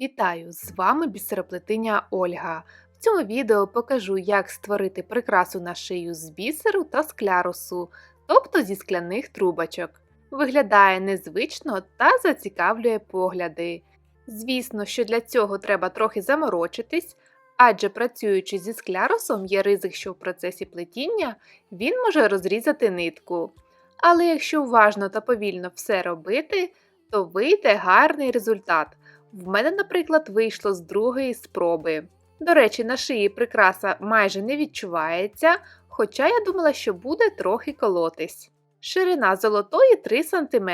Вітаю! З вами бісероплетиня Ольга. В цьому відео покажу, як створити прикрасу на шию з бісеру та склярусу, тобто зі скляних трубочок. Виглядає незвично та зацікавлює погляди. Звісно, що для цього треба трохи заморочитись, адже працюючи зі склярусом є ризик, що в процесі плетіння він може розрізати нитку. Але якщо уважно та повільно все робити, то вийде гарний результат. В мене, наприклад, вийшло з другої спроби. До речі, на шиї прикраса майже не відчувається, хоча я думала, що буде трохи колотись. Ширина золотої 3 см.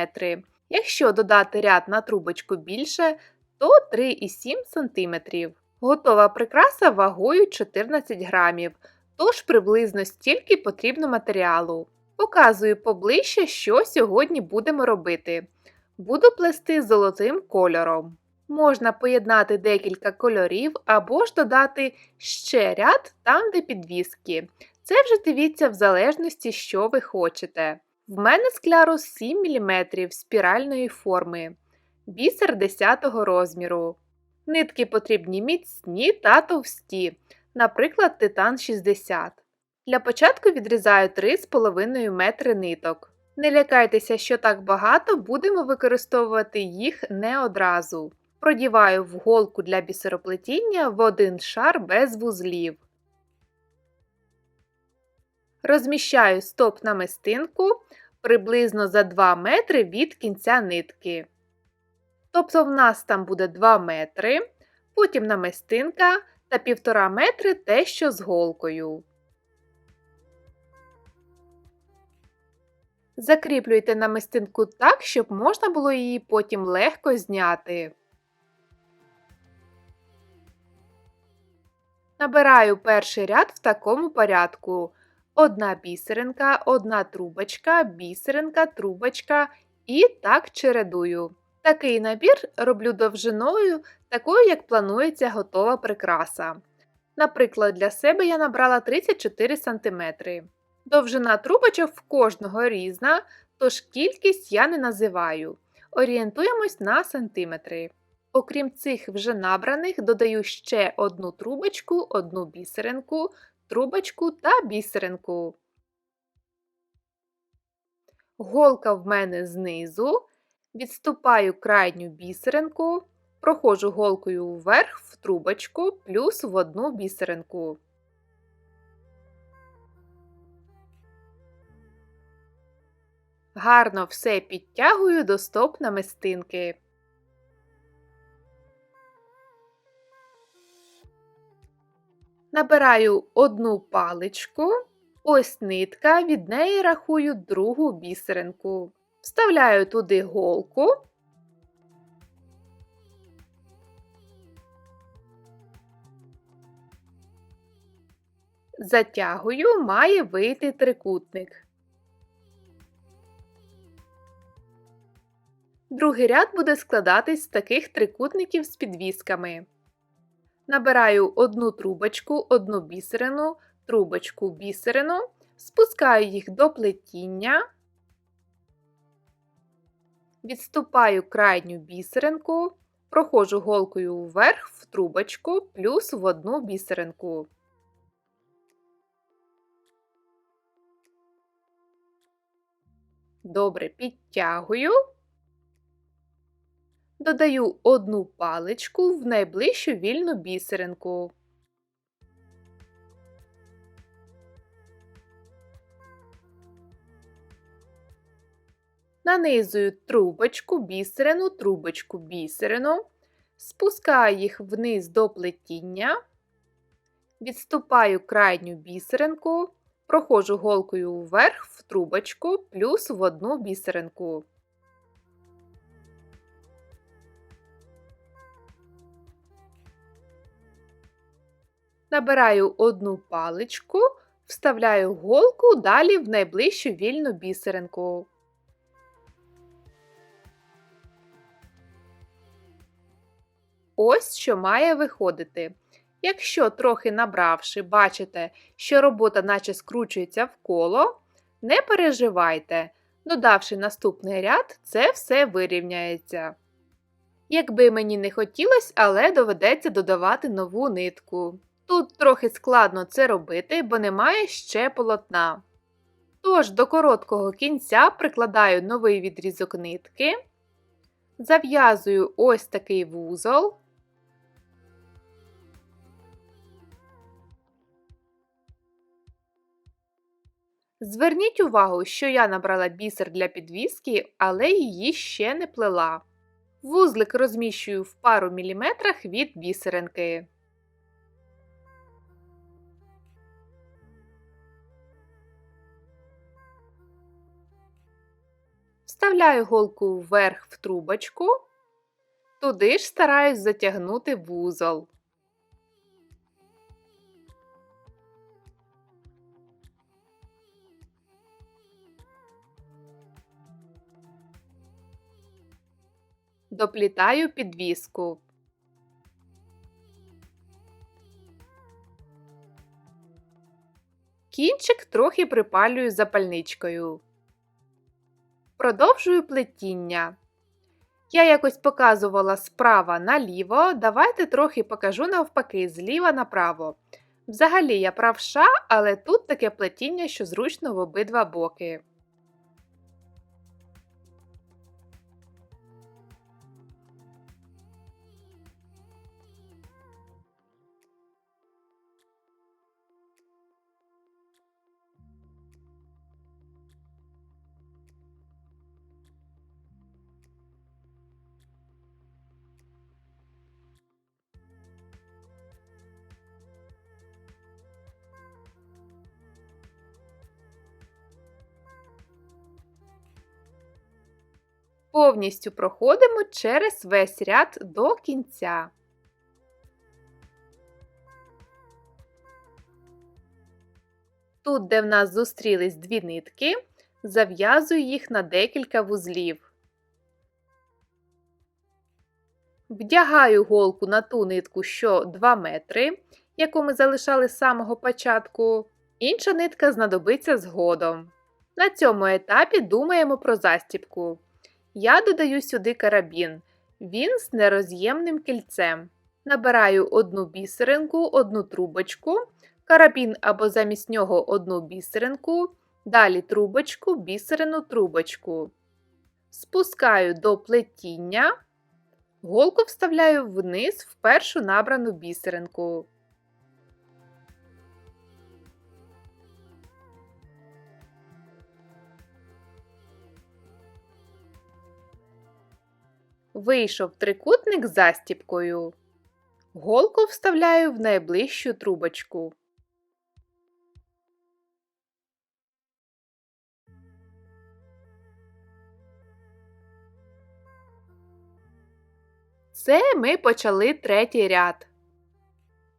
Якщо додати ряд на трубочку більше, то 3,7 см. Готова прикраса вагою 14 грамів, тож приблизно стільки потрібно матеріалу. Показую поближче, що сьогодні будемо робити. Буду плести золотим кольором. Можна поєднати декілька кольорів або ж додати ще ряд там, де підвіски. Це вже дивіться в залежності, що ви хочете. В мене склярус 7 мм спіральної форми, бісер 10 розміру. Нитки потрібні міцні та товсті, наприклад, титан 60. Для початку відрізаю 3,5 метри ниток. Не лякайтеся, що так багато, будемо використовувати їх не одразу. Продіваю в голку для бісероплетіння в один шар без вузлів. Розміщаю стоп на мистинку приблизно за 2 метри від кінця нитки. Тобто в нас там буде 2 метри, потім намистинка та 1,5 метри те, що з голкою. Закріплюйте намистинку так, щоб можна було її потім легко зняти. Набираю перший ряд в такому порядку. Одна бісеринка, одна трубочка, бісеринка, трубочка і так чередую. Такий набір роблю довжиною, такою, як планується готова прикраса. Наприклад, для себе я набрала 34 см. Довжина трубочок в кожного різна, тож кількість я не називаю. Орієнтуємось на сантиметри. Окрім цих вже набраних, додаю ще одну трубочку, одну бісеринку, трубочку та бісеринку. Голка в мене знизу. Відступаю крайню бісеринку, проходжу голкою вверх в трубочку плюс в одну бісеринку. Гарно все підтягую до стоп намистинки. Набираю одну паличку, ось нитка, від неї рахую другу бісеринку. Вставляю туди голку. Затягую, має вийти трикутник. Другий ряд буде складатись з таких трикутників з підвісками. Набираю одну трубочку, одну бісерину, трубочку бісерину, спускаю їх до плетіння, відступаю крайню бісеринку, проходжу голкою вверх в трубочку плюс в одну бісеринку. Добре підтягую. Додаю одну паличку в найближчу вільну бісеринку. Нанизую трубочку бісерину, трубочку бісерину, спускаю їх вниз до плетіння, відступаю крайню бісеринку, проходжу голкою вверх в трубочку плюс в одну бісеринку. Набираю одну паличку, вставляю голку далі в найближчу вільну бісеринку. Ось що має виходити. Якщо трохи набравши, бачите, що робота наче скручується в коло, не переживайте, додавши наступний ряд, це все вирівняється. Якби мені не хотілося, але доведеться додавати нову нитку. Тут трохи складно це робити, бо немає ще полотна. Тож до короткого кінця прикладаю новий відрізок нитки, зав'язую ось такий вузол. Зверніть увагу, що я набрала бісер для підвіски, але її ще не плела. Вузлик розміщую в пару міліметрах від бісеринки. Вставляю голку вверх в трубочку, туди ж стараюсь затягнути вузол. Доплітаю підвіску. Кінчик трохи припалюю запальничкою. Продовжую плетіння. Я якось показувала справа наліво, давайте трохи покажу навпаки, зліва направо. Взагалі я правша, але тут таке плетіння, що зручно в обидва боки. Повністю проходимо через весь ряд до кінця. Тут, де в нас зустрілись дві нитки, зав'язую їх на декілька вузлів. Вдягаю голку на ту нитку, що 2 метри, яку ми залишали з самого початку. Інша нитка знадобиться згодом. На цьому етапі думаємо про застібку. Я додаю сюди карабін. Він з нероз'ємним кільцем. Набираю одну бісеринку, одну трубочку, карабін або замість нього одну бісеринку, далі трубочку, бісерину трубочку. Спускаю до плетіння, голку вставляю вниз в першу набрану бісеринку. Вийшов трикутник з застіпкою. Голку вставляю в найближчу трубочку. Це ми почали третій ряд.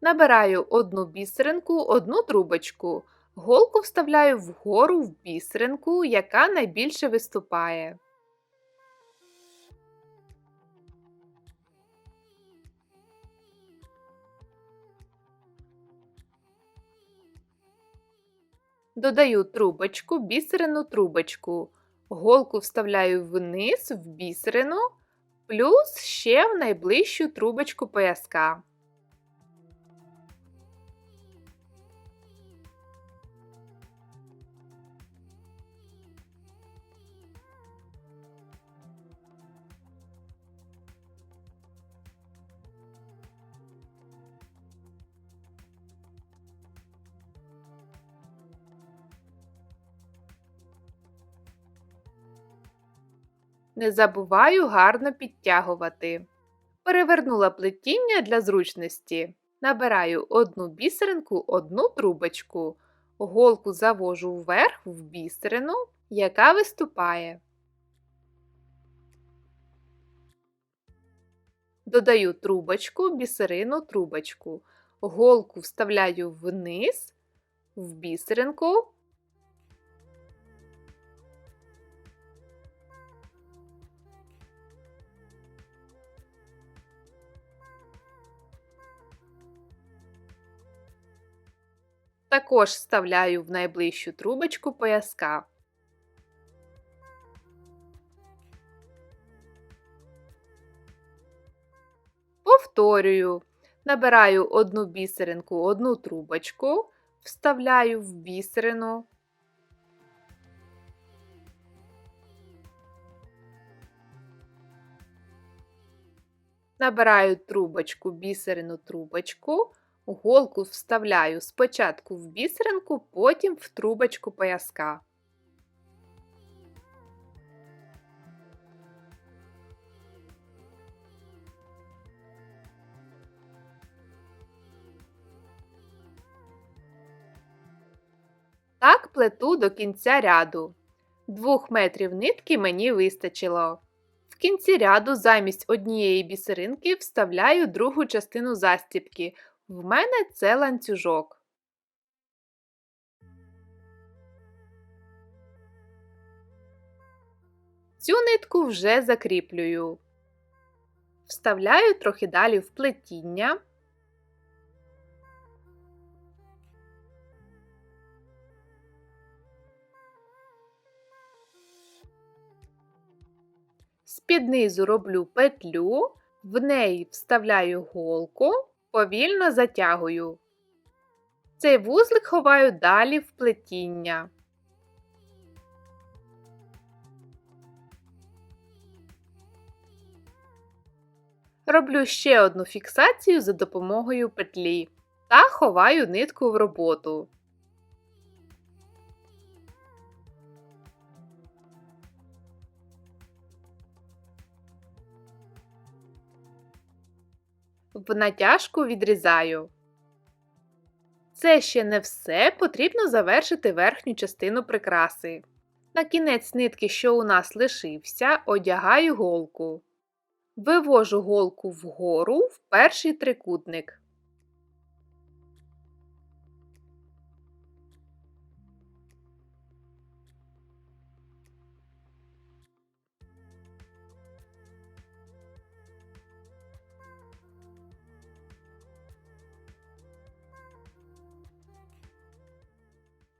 Набираю одну бісеринку, одну трубочку. Голку вставляю вгору в бісеринку, яка найбільше виступає. Додаю трубочку, бісерину трубочку. Голку вставляю вниз в бісерину, плюс ще в найближчу трубочку пояска. Не забуваю гарно підтягувати. Перевернула плетіння для зручності. Набираю одну бісеринку, одну трубочку. Голку завожу вверх в бісерину, яка виступає. Додаю трубочку, бісерину, трубочку. Голку вставляю вниз, в бісеринку, Також вставляю в найближчу трубочку пояска. Повторюю. Набираю одну бісеринку, одну трубочку, вставляю в бісерину. Набираю трубочку, бісерину трубочку, голку вставляю спочатку в бісеринку, потім в трубочку пояска. Так плету до кінця ряду. Двох метрів нитки мені вистачило. В кінці ряду замість однієї бісеринки вставляю другу частину застібки. В мене це ланцюжок. Цю нитку вже закріплюю. Вставляю трохи далі в плетіння. З-під низу роблю петлю, в неї вставляю голку, повільно затягую. Цей вузлик ховаю далі в плетіння. Роблю ще одну фіксацію за допомогою петлі та ховаю нитку в роботу. В натяжку відрізаю. Це ще не все, потрібно завершити верхню частину прикраси. На кінець нитки, що у нас лишився, одягаю голку. Вивожу голку вгору в перший трикутник.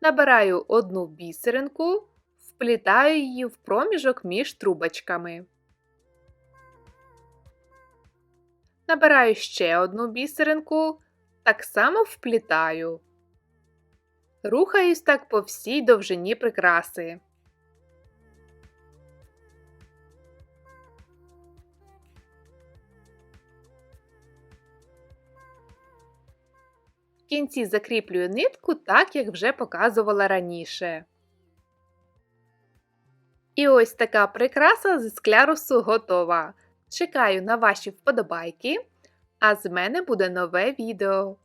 Набираю одну бісеринку, вплітаю її в проміжок між трубочками. Набираю ще одну бісеринку, так само вплітаю. Рухаюсь так по всій довжині прикраси. Кінці закріплюю нитку так, як вже показувала раніше. І ось така прикраса зі склярусу готова. Чекаю на ваші вподобайки, а з мене буде нове відео.